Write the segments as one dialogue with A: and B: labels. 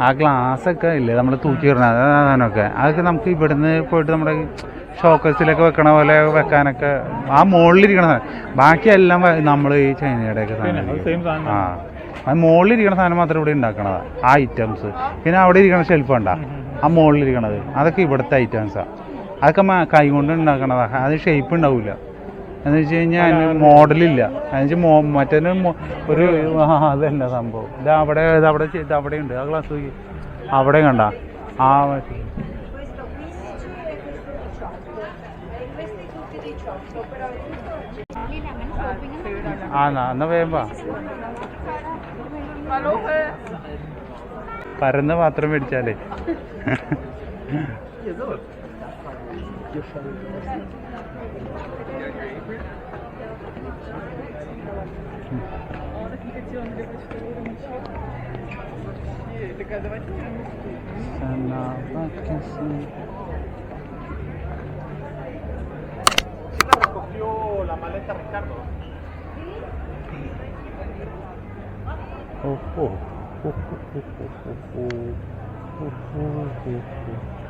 A: ആ ഗ്ലാസ് ഒക്കെ ഇല്ലേ? നമ്മൾ തൂക്കി ഇടണത് സാധനമൊക്കെ. അതൊക്കെ നമുക്ക് ഇവിടുന്ന് പോയിട്ട് നമ്മുടെ ഷോക്കേഴ്സിലൊക്കെ വെക്കണ പോലെ വെക്കാനൊക്കെ ആ മുകളിലിരിക്കണ സാധനം. ബാക്കിയെല്ലാം നമ്മൾ ഈ ചൈനയുടെ ഒക്കെ സാധനം. ആ. അത് മുകളിലിരിക്കണ സാധനം മാത്രമേ ഇവിടെ ഉണ്ടാക്കണതാ. ആ ഐറ്റംസ് പിന്നെ അവിടെ ഇരിക്കണ ഷെൽഫ് ഉണ്ടാ ആ മുകളിലിരിക്കണത് അതൊക്കെ ഇവിടുത്തെ ഐറ്റംസാണ് അതൊക്കെ കൈ കൊണ്ട് ഉണ്ടാക്കണതാ. അത് ഷേപ്പ് ഉണ്ടാവില്ല എന്ന് വെച്ച് കഴിഞ്ഞാൽ അതിന് മോഡലില്ല. അതിന് മോ മറ്റേ ഒരു ആ, അതല്ല സംഭവം. ഇത് അവിടെ ഇത് അവിടെ ഇത് അവിടെ ഉണ്ട് ആ ഗ്ലാസ് അവിടെ കണ്ട. ആ എന്നാ വേമ്പാ പരന്ന പാത്രം മേടിച്ചാലേ. Yeah, look. You're showing Сана Ваткинсон. ¿Quién la
B: recogió la maleta, Ricardo?
A: Oh, oh. oh, oh, oh, oh, oh, oh, oh, oh.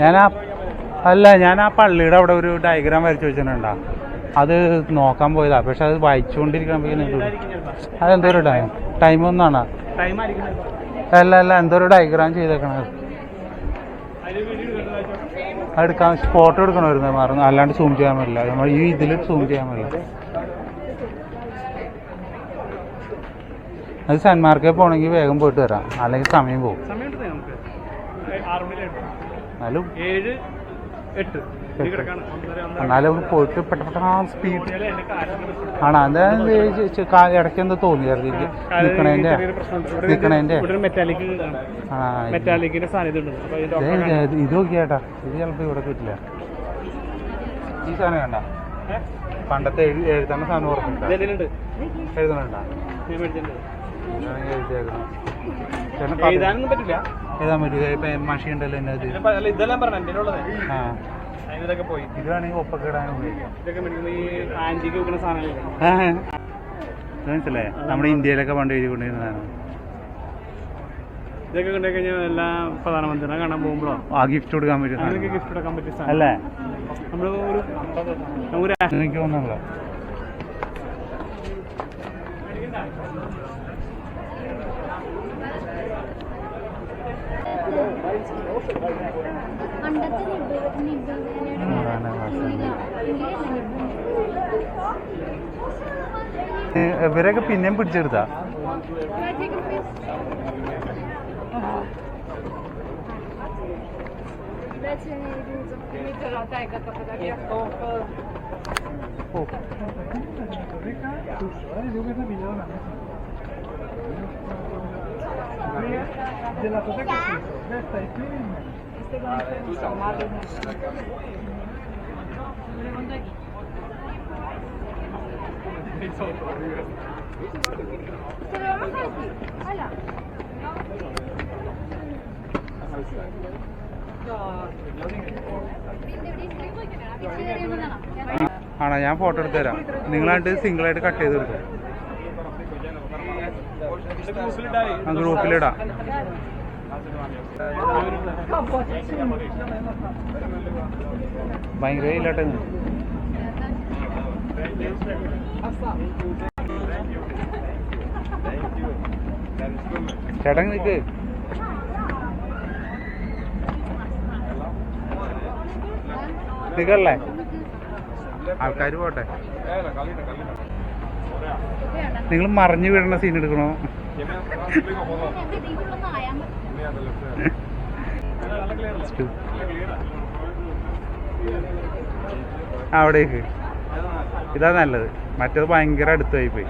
A: ഞാൻ അല്ല ഞാൻ ആ പള്ളിയുടെ അവിടെ ഒരു ഡയഗ്രാം വരച്ച് വെച്ചിട്ടുണ്ടാ. അത് നോക്കാൻ പോയതാ. പക്ഷെ അത് വായിച്ചുകൊണ്ടിരിക്കുമ്പോഴേക്കും അതെന്തോ ഒരു ടൈം ടൈം ഒന്നാണ്. അല്ല അല്ല എന്തോ ഡയഗ്രാം ചെയ്തേക്കണത്? എടുക്കാൻ ഫോട്ടോ എടുക്കണമായിരുന്നു മറന്നു അല്ലാണ്ട് സൂം ചെയ്യാൻ പറ്റില്ല. നമ്മൾ ഈ ഇതിൽ സൂം ചെയ്യാൻ പറ്റില്ല. അത് സന്മാർക്കേ പോകണമെങ്കിൽ വേഗം പോയിട്ട് വരാം. അല്ലെങ്കിൽ സമയം പോകും. എന്നാലും
B: ഏഴ് എട്ട്.
A: എന്നാലും പോയിട്ട് പെട്ടെന്ന് സ്പീഡ്
B: എന്റെ കാലിന്
A: ആണോ? എന്താ ഇടയ്ക്ക് എന്തോ തോന്നിയായിരുന്നു നിക്കണേന്റെ? നിക്കണേന്റെ? ആ
B: ഉണ്ട് അപ്പൊ ഇത്
A: നോക്കിയാട്ടാ ഇത് ചിലപ്പോ ഇവിടെ കിട്ടില്ല. ഈ സാധനം വേണ്ട പണ്ടത്തെ എഴു എഴുതുന്ന സാധനം
B: ഇതിലുണ്ട്
A: എഴുതണണ്ട? എഴുതിയേക്കണം
B: പറ്റില്ല.
A: എഴുതാൻ പറ്റില്ല ഇപ്പൊ മഷി ഉണ്ടല്ലോ
B: ഇതെല്ലാം പറഞ്ഞു
A: ആ.
B: പോയി. ഇതൊക്കെ ആന്റിക്ക് വെക്കുന്ന
A: ആ. നമ്മുടെ ഇന്ത്യയിലൊക്കെ പണ്ട് എഴുതിക്കൊണ്ടിരുന്നതാണ്
B: ഇതൊക്കെ കണ്ടു കഴിഞ്ഞാൽ എല്ലാ പ്രധാനമന്ത്രിനെ കാണാൻ പോകുമ്പോഴോ?
A: ആ ഗിഫ്റ്റ് കൊടുക്കാൻ പറ്റും
B: ഗിഫ്റ്റ് കൊടുക്കാൻ പറ്റും
A: അല്ലേ?
B: നമ്മൾ ഒരു ഒരു
A: എനിക്ക് തോന്നുന്നില്ല
C: ഇവരെയൊക്കെ പിന്നെയും പിടിച്ചെടുത്താ
A: Oh. ക്ലാസ് ഇവരൊക്കെ പിന്നെയും പിടിച്ചെടുത്താ ഓ ആണോ? ഞാൻ ഫോട്ടോ എടുത്ത് തരാം. നിങ്ങളായിട്ട് സിംഗിൾ ആയിട്ട് കട്ട് ചെയ്ത് എടുക്കും ആ ഗ്രൂപ്പിലിടാം. ഭയങ്കര ഇല്ലാട്ടെ ചേട്ടൻ നിൽക്ക് നിൽക്കല്ലേ ആൾക്കാർ പോട്ടെ. നിങ്ങൾ മറിഞ്ഞു വീഴുന്ന സീൻ എടുക്കണോ? അവിടേക്ക്. ഇതാ നല്ലത്. മറ്റേത് ഭയങ്കര അടുത്തായി പോയി.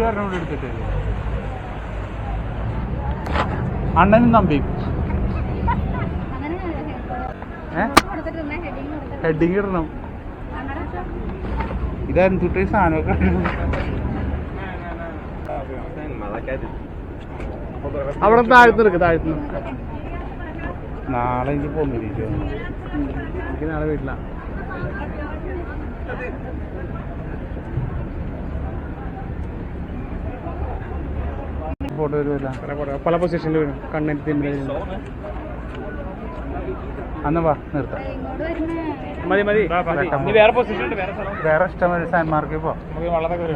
A: കാരണം റൗണ്ട് എടുത്തിട്ട്. അണ്ണനും തമ്പിയും.
C: ഹെഡിങ്
A: ഇടണം. ഇതായിരുന്നു തൊട്ട് സാധനമൊക്കെ.
B: അവിടെ താഴ്ത്തു നിൽക്ക് താഴ്ത്തു
A: നാളെ എനിക്ക് പോകുന്നില്ല
B: എനിക്ക് നാളെ വീട്ടിലാ.
A: ഫോട്ടോ വരുമല്ലോ
B: പല പൊസിഷനിൽ വരും. കണ്ണിന് തിന്മ
A: അന്ന് വാ നിർത്താം.
C: ഇങ്ങോട്ട് വരുന്ന
B: മതി മതി വേറെ പൊസിഷൻ വേറെ
A: ഇഷ്ടം ഇഷ്ടമൊരു സാൻമാർക്ക് പോ.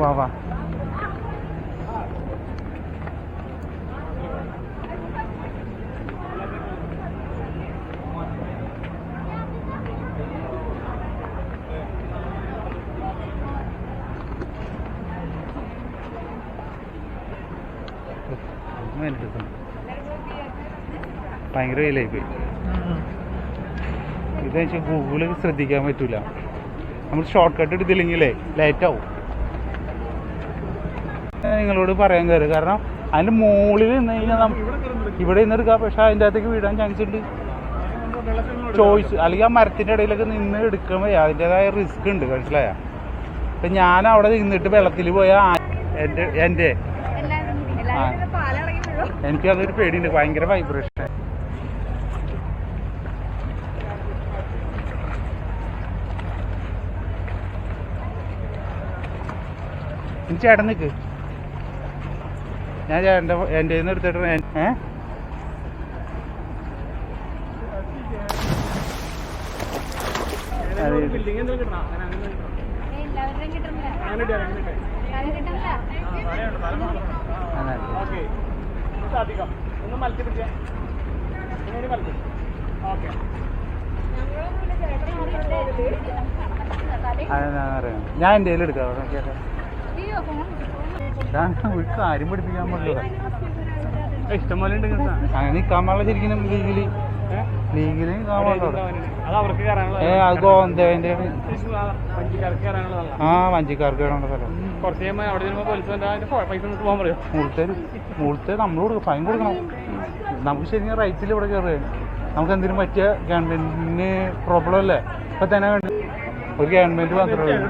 A: വാ വാ ഒന്ന് minute എടുക്കണം. ഭയങ്കര വിലയായിപ്പോയി പോയി. ഇത് വെച്ചാൽ ഗൂഗിളിൽ ശ്രദ്ധിക്കാൻ പറ്റൂല. നമ്മൾ ഷോർട്ട് കട്ട് എടുത്തില്ലെങ്കിലേ ലേറ്റ് ആവും. ഞാൻ നിങ്ങളോട് പറയാൻ കയറും. കാരണം അതിന്റെ മുകളിൽ നിന്ന് കഴിഞ്ഞാൽ ഇവിടെ നിന്ന് എടുക്കാം. പക്ഷെ അതിന്റെ അകത്തേക്ക് വീടാൻ ചാൻസ് ഉണ്ട്. ചോയ്സ് അല്ലെങ്കിൽ ആ മരത്തിന്റെ ഇടയിലൊക്കെ നിന്ന് എടുക്കുമ്പോൾ അതിന്റെതായ റിസ്ക് ഉണ്ട്. മനസ്സിലായ? അപ്പം ഞാൻ അവിടെ നിന്നിട്ട് വെള്ളത്തിൽ പോയാൽ എന്റെ എന്റെ
C: എല്ലാവരും എല്ലാവരും കൂടെ പാലിളകി
A: എനിക്ക് അതൊരു പേടിയുണ്ട്. ഭയങ്കര വൈബ്രേഷൻ ഇനി ചേട്ടൻ നിൽക്ക് ഞാൻ ചേട്ടന്റെ എന്റെ നിന്ന് എടുത്തിട്ട് ഏ? ഞാൻ എന്റെ കയ്യിൽ എടുക്കാം. അവിടെ പഠിപ്പിക്കാൻ
B: ഇഷ്ടംപോലെ ഉണ്ട്.
A: അങ്ങനെ ശരിക്കും
B: ലീഗിൽ? ലീഗിൽ
A: ഏ അത് ആ വഞ്ചിക്കാർക്ക് സ്ഥലം. മുഴുത്തെ മുഴുത്തെ നമ്മൾ കൊടുക്കും. ഫൈൻ കൊടുക്കണം. നമുക്ക് ശരിക്കും റൈറ്റിൽ ഇവിടെ കയറുക നമുക്ക് എന്തിനും പറ്റിയ ഗവൺമെന്റിന് പ്രോബ്ലം അല്ലേ? ഇപ്പൊ തന്നെ വേണ്ട ഒരു ഗവൺമെന്റ് മാത്രമേ ഉള്ളൂ.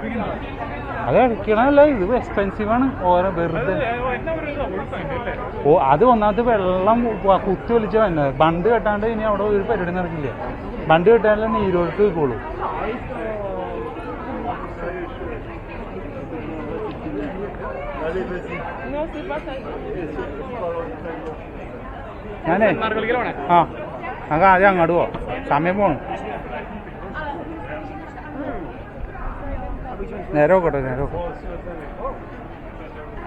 A: അത് അടിക്കണമല്ല ഇത് എക്സ്പെൻസീവ് ആണ്. ഓരോ വെറുതെ. ഓ അത് ഒന്നാമത്തെ വെള്ളം കുത്തി ഒലിച്ച വന്ന. ബണ്ട് കെട്ടാണ്ട് ഇനി അവിടെ ഒരു പരിപാടി നടക്കില്ല. ബണ്ട് കെട്ടാനല്ലേ നീരോട്ട് വെക്കുള്ളൂ ഞാനേ ആ നമുക്ക് ആദ്യം അങ്ങോട്ട് പോവാം സമയം പോണം. നേരെ കട നേരോ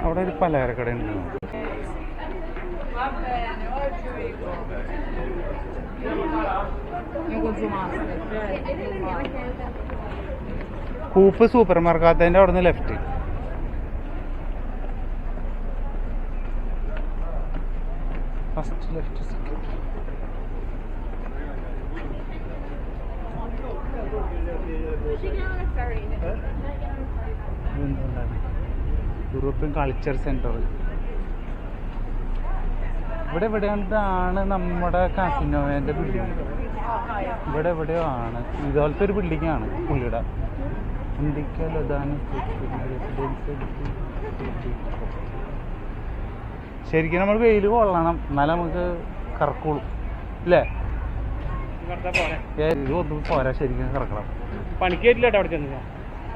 A: അവിടെ ഒരു പലചരക്കട ഉണ്ട് കൂപ്പ് സൂപ്പർ മാർക്കറ്റിന്റെ അവിടെ നിന്ന് left first left second European culture centre ഇവിടെ എവിടെയാണ് നമ്മുടെ കാസിനോന്റെ ബിൽഡിംഗ് ഇവിടെ എവിടെയോ ആണ്. ഇതുപോലത്തെ ഒരു ബിൽഡിംഗ് ആണ് പുള്ളിയുടെ. ഇന്ത്യയ്ക്ക് ലതാന് ശരിക്കും നമ്മൾ വെയിൽ കൊള്ളണം. എന്നാലേ നമുക്ക് കറക്കുള്ളൂ. അല്ലേ? ഇത് ഒന്നും പോരാ. ശരിക്കും കറക്കണം.
B: പണിക്കേറ്റില്ല അവിടെ ചെന്ന്.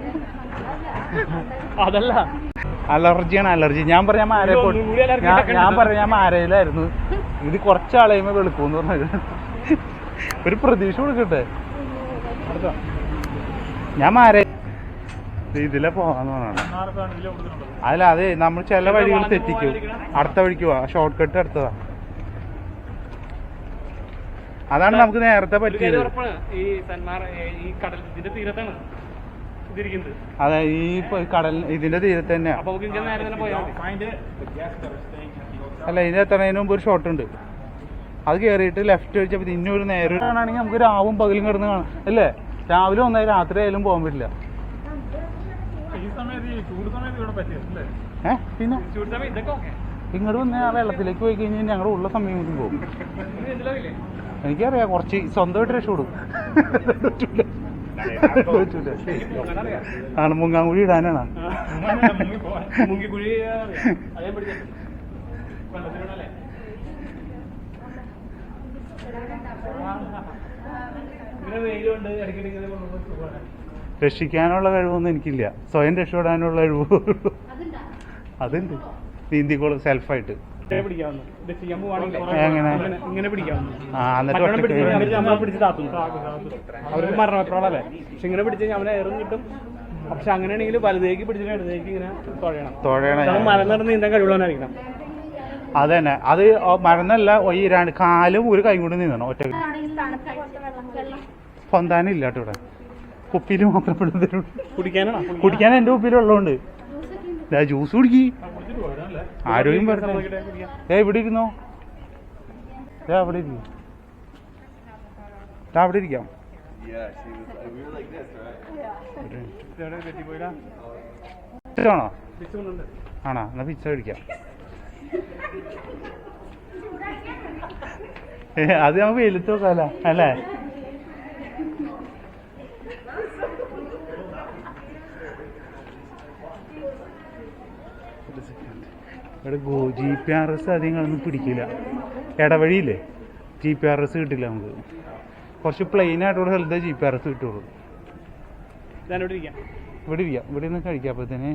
B: അതല്ല.
A: അലർജിയാണ് അലർജി. ഞാൻ പറഞ്ഞ മാരെ ഞാൻ പറഞ്ഞ മാരയിലായിരുന്നു ഇത് കുറച്ചാളെയുമ്പോ വെളുക്കൂന്ന് പറഞ്ഞത്. ഒരു പ്രതീക്ഷ കൊടുക്കട്ടെ? ഞാൻ മാര ഇതിലെ പോവാന്ന് പറഞ്ഞാണ് അല്ല അതെ നമ്മൾ ചില വഴികൾ തെറ്റിക്കും. അടുത്ത വഴിക്ക് പോവാ. ഷോർട്ട് കട്ട് അടുത്തതാ. അതാണ് നമുക്ക് നേരത്തെ പറ്റിയത്.
B: ഈ കടൽ തീരത്താണ്. ഇതിരിക്കുന്നത്
A: അതെ ഈ കടൽ ഇതിന്റെ തീരത്ത് തന്നെയാ
B: അപ്പൊ നമുക്ക് ഇങ്ങനെ നേരെ തന്നെ പോയാൽ മതി.
A: അല്ല ഇത് എത്തണതിന് മുമ്പ് ഒരു ഷോട്ട് ഉണ്ട്. അത് കയറിയിട്ട് ലെഫ്റ്റ് അടിച്ചപ്പോൾ ഇനി ഒരു നേരം ആണെങ്കിൽ നമുക്ക് രാവും പകലും കിടന്ന് കാണാം. അല്ലേ? രാവിലെ ഒന്നായി രാത്രി ആയാലും പോകാൻ പറ്റില്ല.
B: ഈ സമയത്ത് ഈ ചൂട് സമയത്ത് ഇവിടെ പറ്റിയല്ലേ
A: ഏ? പിന്നെ? ഇങ്ങോട്ട് വന്ന് ആ വെള്ളത്തിലേക്ക് പോയി കഴിഞ്ഞാൽ ഞങ്ങളുടെ ഉള്ള സമയം പോകും. എനിക്കറിയാം കുറച്ച് സ്വന്തമായിട്ട് രക്ഷപ്പെടും ആണ് മുങ്ങാങ്കുഴി ഇടാനാണ്. രക്ഷിക്കാനുള്ള കഴിവൊന്നും എനിക്കില്ല. സ്വയം രക്ഷപ്പെടാനുള്ള കഴിവ് അതുണ്ട്? നീന്തിക്കോളും സെൽഫായിട്ട്
B: ഇങ്ങനെ പിടിക്കാവുന്നു. അവർക്ക് മരണപ്രോളല്ലേ പക്ഷെ ഇങ്ങനെ പിടിച്ച് കഴിഞ്ഞാൽ അവനെ എറും കിട്ടും. പക്ഷെ അങ്ങനെയാണെങ്കിൽ വലുതേക്ക് പിടിച്ചിട്ട് ഇടതേക്ക് ഇങ്ങനെ തുഴയണം.
A: തുഴയണം.
B: മരം നടന്ന് നീന്താൻ കഴിവുള്ളവനായിരിക്കണം.
A: അത് തന്നെ അത് മരുന്നല്ല ഈ രണ്ട് കാലും ഒരു കൈ കൊണ്ട് നീന്തണം. ഒറ്റ പൊന്താനില്ല കേട്ടോ ഇവിടെ. കുപ്പിയിൽ മാത്രം
B: കുടിക്കാനാണോ?
A: കുടിക്കാൻ എന്റെ കുപ്പിയിലുള്ളതുകൊണ്ട് ജ്യൂസ് കുടിക്കി. ആരോഗ്യം വരട്ടെ ഏ ഇവിടെ ഇരുന്നോ? ഏ അവിടെ ഇരിക്കും. അവിടെ ഇരിക്കാം. ആണോ ആണോ? എന്നാ പിച്ച കഴിക്കാം അത് നമുക്ക് വെളുത്ത് നോക്കാല അല്ലേ? ഇവിടെ ഗോ ജി പി ആർ എസ് അധികങ്ങളൊന്നും പിടിക്കില്ല ഇടവഴിയില്ലേ ജി പി ആർ എസ് കിട്ടില്ല നമുക്ക്. കുറച്ച് പ്ലെയിൻ ആയിട്ടുള്ള സ്ഥലത്തേ ജി പി ആർ എസ് കിട്ടുള്ളൂ. ഇവിടെ ഇരിക്കാം. ഇവിടെ നിന്ന് കഴിക്കാം അപ്പോഴത്തേന്.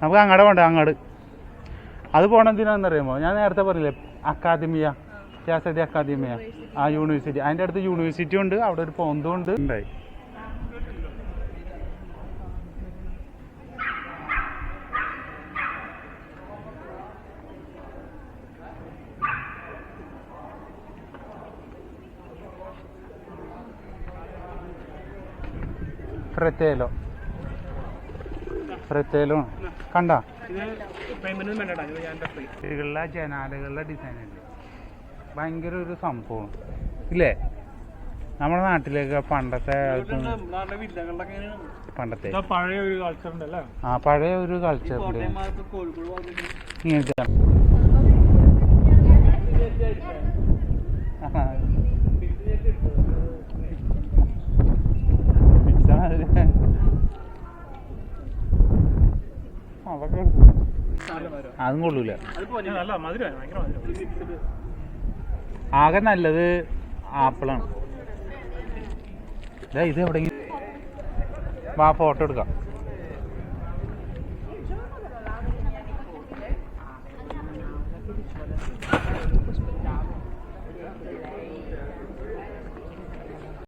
A: നമുക്ക് അങ്ങോട്ട് വേണ്ട അങ്ങോട്ട്. അത് പോണ എന്തിനാണെന്നറിയാമോ? ഞാൻ നേരത്തെ പറഞ്ഞില്ലേ അക്കാദമിയ കാസഡി അക്കാദമിയ ആ യൂണിവേഴ്സിറ്റി അതിന്റെ അടുത്ത് യൂണിവേഴ്സിറ്റി ഉണ്ട് അവിടെ ഒരു പോന്തും ഉണ്ട്. ഉണ്ടായി. ഫ്രെത്തേലോ ഫ്രെത്തേലോ കണ്ട? ഇതിലുള്ള ജനാലകളുടെ ഡിസൈൻ അല്ലേ? ഭയങ്കര ഒരു സംഭവം ഇല്ലേ? നമ്മുടെ നാട്ടിലേക്ക് പണ്ടത്തെ പണ്ടത്തെ.
B: പഴയ ഒരു കൾച്ചർ ഉണ്ടല്ലേ
A: ആ പഴയ ഒരു കൾച്ചർ
B: ഉണ്ട്.
A: ഇങ്ങനത്തെ ആ. പിസ്സ മാതിരി. അതൊക്കെ അതും കൊള്ളൂല.
B: മധുരമാണ് ഭയങ്കര മധുരം.
A: ആകെ നല്ലത് ആപ്പിളാണ്. ദേ ഇത് എവിടെ വാ ഫോട്ടോ എടുക്കാം.